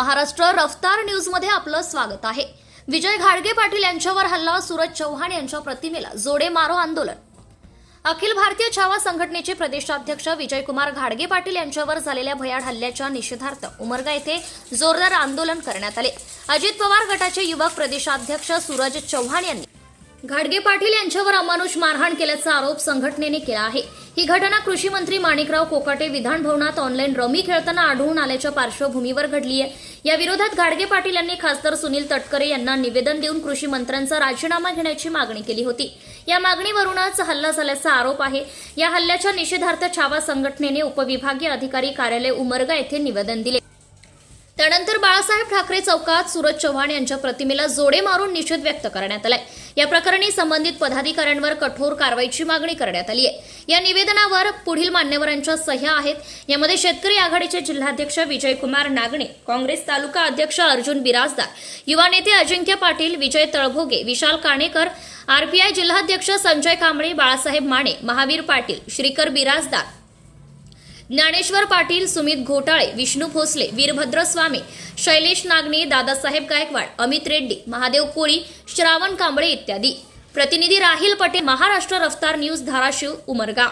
महाराष्ट्र रफ्तार न्यूजमध्ये आपलं स्वागत आहे. विजय घाडगे पाटील यांच्यावर हल्ला सूरज चव्हाण यांच्या प्रतिमेला जोडे मारो आंदोलन. अखिल भारतीय छावा संघटनेचे प्रदेशाध्यक्ष विजयकुमार घाडगे पाटील यांच्यावर झालेल्या भयाड हल्ल्याच्या निषेधार्थ उमरगा येथे जोरदार आंदोलन करण्यात आले. अजित पवार गटाचे युवक प्रदेशाध्यक्ष सूरज चव्हाण यांनी घाडगे पाटील यांच्यावर अमानुष मारहाण केल्याचा आरोप संघटनेने केला आहे. ही घटना कृषी मंत्री माणिकराव कोकाटे विधानभवनात ऑनलाईन रमी खेळताना आढळून आल्याच्या पार्श्वभूमीवर घडली आहे. या विरोधात घाडगे पाटील यांनी खासदार सुनील तटकरे यांना निवेदन देऊन कृषी मंत्र्यांचा राजीनामा घेण्याची मागणी केली होती. या मागणीवरूनच हल्ला झाल्याचा आरोप आहे. या हल्ल्याच्या निषेधार्थ छावा संघटनेने उपविभागीय अधिकारी कार्यालय उमरगा येथे निवेदन दिले. त्यानंतर बाळासाहेब ठाकरे चौकात सूरज चव्हाण यांच्या प्रतिमेला जोडे मारून निषेध व्यक्त करण्यात आलाय. या प्रकरणी संबंधित पदाधिकाऱ्यांवर कठोर कारवाईची मागणी करण्यात आली आहे. या निवेदनावर पुढील मान्यवरांच्या सह्या आहेत. यामध्ये शेतकरी आघाडीचे जिल्हाध्यक्ष विजयकुमार नागणे काँग्रेस तालुका अध्यक्ष अर्जुन बिराजदार युवा नेते अजिंक्य पाटील विजय तळभोगे विशाल काणेकर आरपीआय जिल्हाध्यक्ष संजय कांबळे बाळासाहेब माने महावीर पाटील श्रीकर बिराजदार ज्ञानेश्वर पाटील सुमित घोटाळे विष्णू भोसले वीरभद्र स्वामी शैलेश नागणे दादासाहेब गायकवाड अमित रेड्डी महादेव कोळी श्रावण कांबळे इत्यादी. प्रतिनिधी राहिल पटेल महाराष्ट्र रफ्तार न्यूज धाराशिव उमरगा.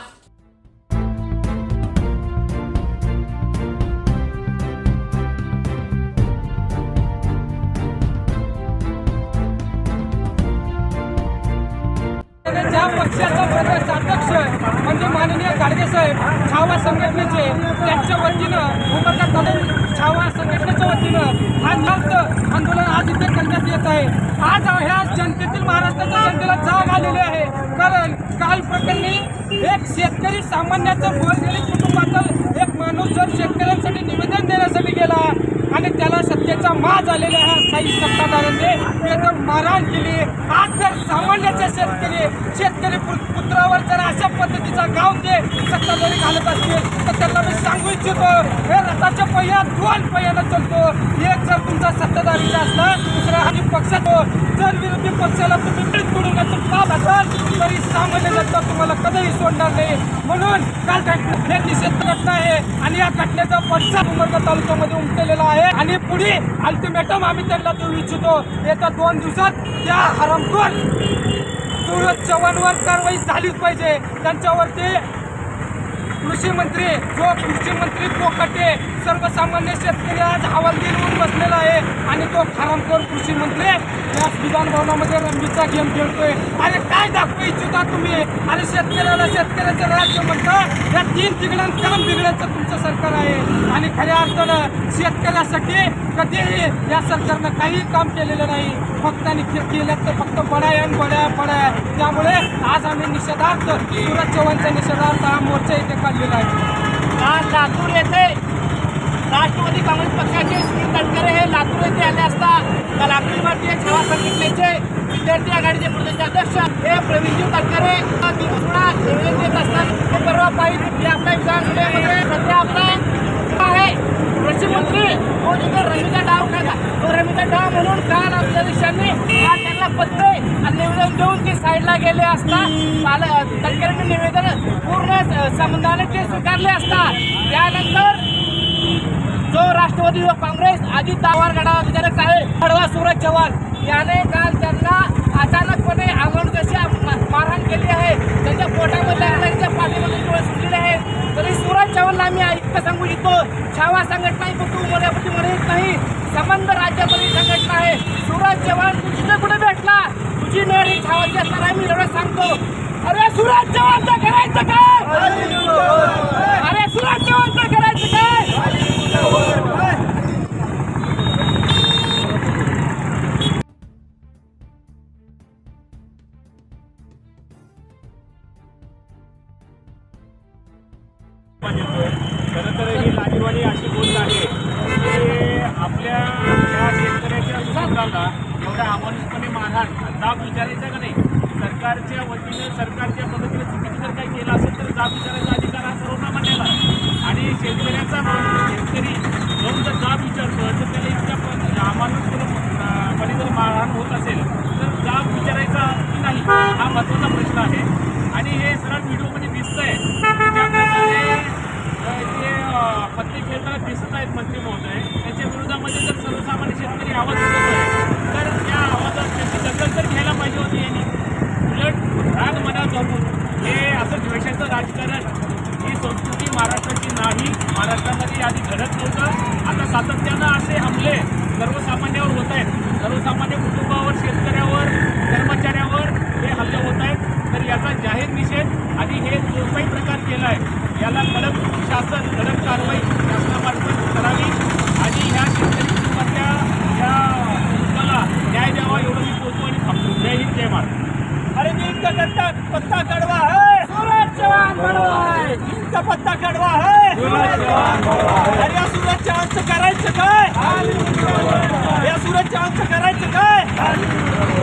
छावा संघटनेचे त्यांच्या वतीनं उमरगा तालुका छावा संघटनेच्या वतीनं हा नव्हतं आंदोलन आज इथे करण्यात येत आहे. आज ह्या जनतेतील महाराष्ट्राच्या जनतेला जाग आलेली आहे. कारण काल प्रकरणी एक शेतकरी सामान्याचं बोललेली कुटुंबाचा एक माणूस जर शेतकऱ्यांसाठी निवेदन देण्यासाठी गेला आणि त्याला सत्तेचा माज आलेला आहे काही सत्ताधाऱ्यांनी त्याचं मारहाण केली. आज जर सामान्याचे शेतकरी शेत असतील तर त्यांना मी सांगू इच्छितो हे रथाच्या पहिल्या दोन पहिल्यानं चलतो. एक जर तुमचा सत्ताधारीचा असला दुसरा आणि पक्षातो जर विरोधी पक्षाला तुम्ही पीडित करून पाप असाल तरी सामान्य जनता तुम्हाला कधीही सोडणार नाही. म्हणून काल घटना हे निषेध घटना आहे आणि या घटनेचा पश्चात उमरगा तालुक्यामध्ये उमटलेला आहे. आणि पुढे अल्टिमेटम आम्ही त्यांना देऊ इच्छितो. येत्या दोन दिवसात त्या हरामखोर सूरज चव्हाणवर कारवाई झालीच पाहिजे. त्यांच्यावरती कृषी मंत्री जो कृषी मंत्री कोकाटे सर्वसामान्य शेतकरी आज हवालदिल होऊन बसलेला आहे. आणि तो खारामखोर कृषी मंत्री या विधानभवनामध्ये रंगीचा गेम खेळतोय. अरे काय दाखवू इच्छिता तुम्ही? अरे शेतकऱ्याला शेतकऱ्याचं राज्य म्हणता. या तीन तिघडां काम बिघडायचं तुमचं सरकार आहे. आणि खऱ्या अर्थानं शेतकऱ्यासाठी कधीही या सरकारनं काही काम केलेलं नाही. फक्त आणि के- केलं तर फक्त बडाय आणि बड्या बड्या त्यामुळे आज आम्ही निषेधार्थ सुरज चव्हाणचा निषेधार्थ हा मोर्चा इथे काढलेला आहे. आज लातूर येथे राष्ट्रवादी काँग्रेस पक्षाचे श्री तटकरे हे लातूर येथे आले असता काल अखिल भारतीय छावा संघटनेचे विद्यार्थी आघाडीचे प्रदेशाध्यक्ष हे प्रवीणजी तटकरे निवेदन देत असतात ते परवा पाहिजे. की आपल्या विधानसभेमध्ये सध्या आपला आहे. कृषी मंत्री तो जिथे रमीचा डाव खाला तो रमीचा डाव म्हणून काल आमच्या देशांनी आज त्यांना पत्र आणि निवेदन देऊन ते साईडला गेले असता पाल तटकरेंनी निवेदन पूर्ण संबंधाने ते स्वीकारले असता. त्यानंतर जो राष्ट्रवादी व काँग्रेस अजित पवार गटाचा विधायक आहे हळवा सूरज चव्हाण याने काल त्यांना अचानकपणे आमरण जशी मारहाण केली आहे त्यांच्या पोटामध्ये त्यांच्या पाठीमध्ये डोळे सुटलेले आहेत तरी सूरज चव्हाणला आम्ही इतकं सांगू इच्छितो छावा संघटना ही फक्त उमऱ्यापती म्हणत नाही. संबंध राज्यामध्ये संघटना आहे. सुराज चव्हाण तू जिथे कुठे भेटला तुझी नेड ही छावाची असणार आहे मी एवढं सांगतो. अरे सुराज चव्हाणचं करायचं काय ही अशी गोष्ट आहे. की आपल्या या शेतकऱ्याच्या सुपुत्राला एवढ्या अमानुषपणे मारहाण जाब विचारायचा का नाही? सरकारच्या वतीनं सरकारच्या मदतीने चुकीचं जर काही केलं असेल तर जाब विचारायचा अधिकार हा सर्वांना मान्यला आणि शेतकऱ्याचा शेतकरी आहेत मंत्री महोदय. त्याच्या विरोधामध्ये जर सर्वसामान्य शेतकरी आवाज उठत आहे तर या आवाजात त्याची दखल तर घ्यायला पाहिजे होती यांनी. उलट राग मनात धरून हे असं द्वेषाचं राजकारण ही संस्कृती महाराष्ट्राची नाही. महाराष्ट्रामध्ये आधी घडत नव्हतं. आता सातत्यानं असे हमले सर्वसामान्यावर होत आहेत. सर्वसामान्य पत्ता काढवा या सुरत चान्स करायचं काय? या सुरत चान्स करायचं काय?